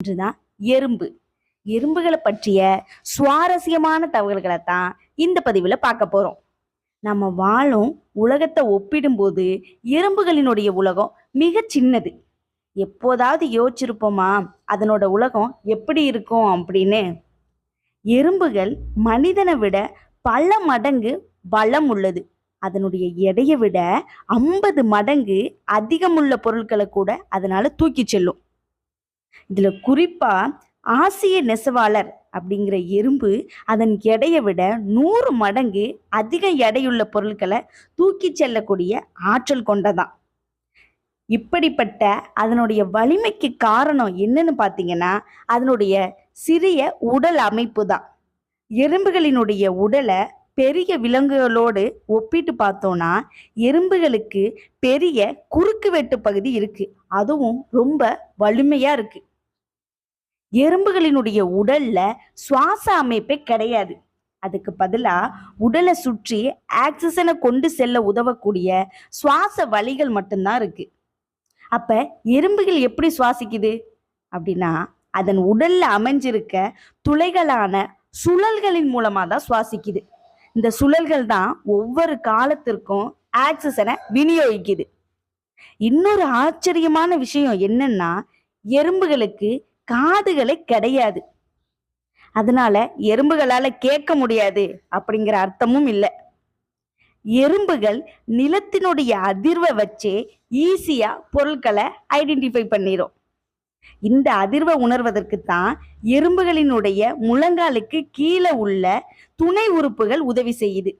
ஒன்றுதான் எறும்பு. எறும்புகளை பற்றிய சுவாரஸ்யமான தகவல்களை தான் இந்த பதிவில் பார்க்க போகிறோம் நம்ம வாழும் உலகத்தை ஒப்பிடும்போது எறும்புகளினுடைய உலகம் மிக சின்னது. எப்போதாவது யோசிச்சிருப்போமா? அதனோட உலகம் எப்படி இருக்கும் அப்படின்னு. எறும்புகள் மனிதனை விட பல மடங்கு பலம் உள்ளது. அதனுடைய எடையை விட ஐம்பது மடங்கு அதிகமுள்ள பொருட்களை கூட அதனால தூக்கி செல்லும். இதில் குறிப்பாக ஆசிய நெசவாளர் அப்படிங்கிற எறும்பு அதன் எடையை விட நூறு மடங்கு அதிக எடையுள்ள பொருட்களை தூக்கி செல்லக்கூடிய ஆற்றல் கொண்டதான். இப்படிப்பட்ட அதனுடைய வலிமைக்கு காரணம் என்னன்னு பார்த்தீங்கன்னா அதனுடைய சிறிய உடல் அமைப்பு தான் எறும்புகளினுடைய உடலை பெரிய விலங்குகளோடு ஒப்பிட்டு பார்த்தோம்னா எறும்புகளுக்கு பெரிய குறுக்கு வெட்டு பகுதி இருக்கு. அதுவும் ரொம்ப வலிமையா இருக்கு. எறும்புகளினுடைய உடல்ல சுவாச அமைப்பே கிடையாது. அதுக்கு பதிலா உடலை சுற்றி ஆக்சிஜனை கொண்டு செல்ல உதவக்கூடிய சுவாச வழிகள் மட்டும்தான் இருக்கு. அப்ப எறும்புகள் எப்படி சுவாசிக்குது? அப்படின்னா அதன் உடல்ல அமைஞ்சிருக்க துளைகளான சுழல்களின் மூலமா தான் சுவாசிக்குது. இந்த சுழல்கள் தான் ஒவ்வொரு காலத்திற்கும் ஆக்சிஜனை விநியோகிக்குது. இன்னொரு ஆச்சரியமான விஷயம் என்னன்னா எறும்புகளுக்கு காதுகளே கிடையாது. அதனால எறும்புகளால கேட்க முடியாது அப்படிங்கிற அர்த்தமும் இல்லை. எறும்புகள் நிலத்தினுடைய அதிர்வை வச்சே ஈஸியா பொருட்களை ஐடென்டிஃபை பண்ணிடும் இந்த அதிர்வை உணர்வதற்கு தான் எறும்புகளினுடைய முழங்காலுக்கு கீழே உள்ள துணை உறுப்புகள் உதவி செய்யுது.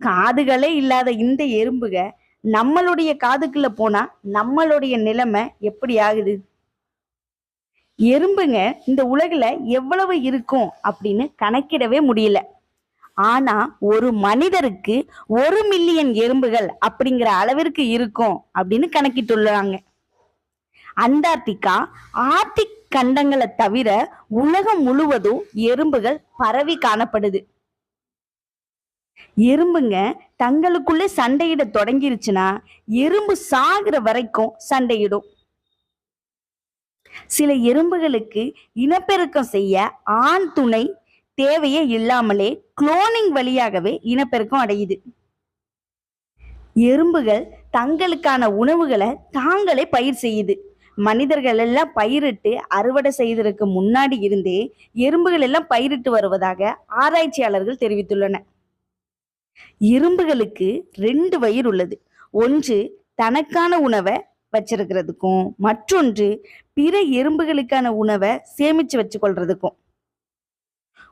காதுகளே இல்லாத இந்த எறும்புக நம்மளுடைய காதுக்குள்ள போனா நம்மளுடைய நிலைமை எப்படி ஆகுது? எறும்புங்க இந்த உலகில் எவ்வளவு இருக்கும் அப்படின்னு கணக்கிடவே முடியல. ஆனா ஒரு மனிதருக்கு ஒரு மில்லியன் எறும்புகள் அப்படிங்கிற அளவிற்கு இருக்கும் அப்படின்னு கணக்கிட்டுள்ளாங்க. அண்டார்டிகா ஆர்டிக் கண்டங்களை தவிர உலகம் முழுவதும் எறும்புகள் பரவி காணப்படுது. எறும்புங்க தங்களுக்குள்ளே சண்டையிட தொடங்கிருச்சுன்னா எறும்பு சாகுற வரைக்கும் சண்டையிடும். சில எறும்புகளுக்கு இனப்பெருக்கம் செய்ய ஆண் துணை தேவையே இல்லாமலே குளோனிங் வழியாகவே இனப்பெருக்கம் அடையுது. எறும்புகள் தங்களுக்கான உணவுகளை தாங்களே பயிர் செய்யுது. மனிதர்கள் எல்லாம் பயிரிட்டு அறுவடை செய்வதற்கு முன்னாடி இருந்தே எறும்புகள் எல்லாம் பயிரிட்டு வருவதாக ஆராய்ச்சியாளர்கள் தெரிவித்துள்ளனர். எறும்புகளுக்கு ரெண்டு வயிறு உள்ளது. ஒன்று தனக்கான உணவை வச்சிருக்கிறதுக்கும் மற்றொன்று பிற எறும்புகளுக்கான உணவை சேமிச்சு வச்சுக்கொள்றதுக்கும்.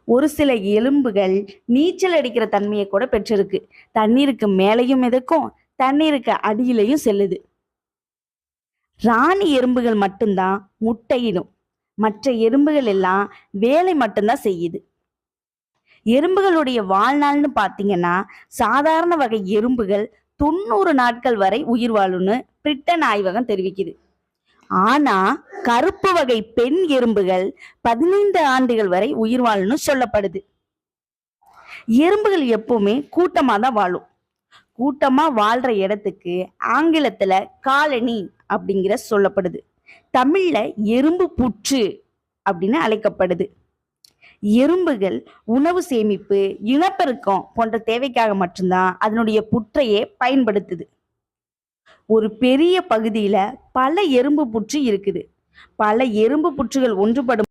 ஒரு சில எலும்புகள் நீச்சல் அடிக்கிற தன்மையை கூட பெற்றிருக்கு. தண்ணீருக்கு மேலேயும் மிதக்கும் தண்ணீருக்கு அடியிலையும் செல்லுது. ராணி எறும்புகள் மட்டும்தான் முட்டையிடும். மற்ற எறும்புகள் எல்லாம் வேலை மட்டும்தான் செய்யுது. எறும்புகளுடைய வாழ்நாள்னு பார்த்தீங்கன்னா சாதாரண வகை எறும்புகள் தொண்ணூறு நாட்கள் வரை உயிர் வாழும்னு பிரிட்டன் ஆய்வகம் தெரிவிக்குது. ஆனா கருப்பு வகை பெண் எறும்புகள் பதினைந்து ஆண்டுகள் வரை உயிர் வாழும்னு சொல்லப்படுது. எறும்புகள் எப்பவுமே கூட்டமா தான் வாழும். கூட்டமா வாழ்ற இடத்துக்கு ஆங்கிலத்துல காலனி அப்படிங்கிற சொல்லப்படுது. தமிழ்ல எறும்பு புற்று அப்படின்னு அழைக்கப்படுது. எறும்புகள் உணவு சேமிப்பு இனப்பெருக்கம் போன்ற தேவைக்காக மட்டும்தான் அதனுடைய புற்றையே பயன்படுத்துது. ஒரு பெரிய பகுதியில பல எறும்பு புற்று இருக்குது. பல எறும்பு புற்றுகள் ஒன்றுபடும்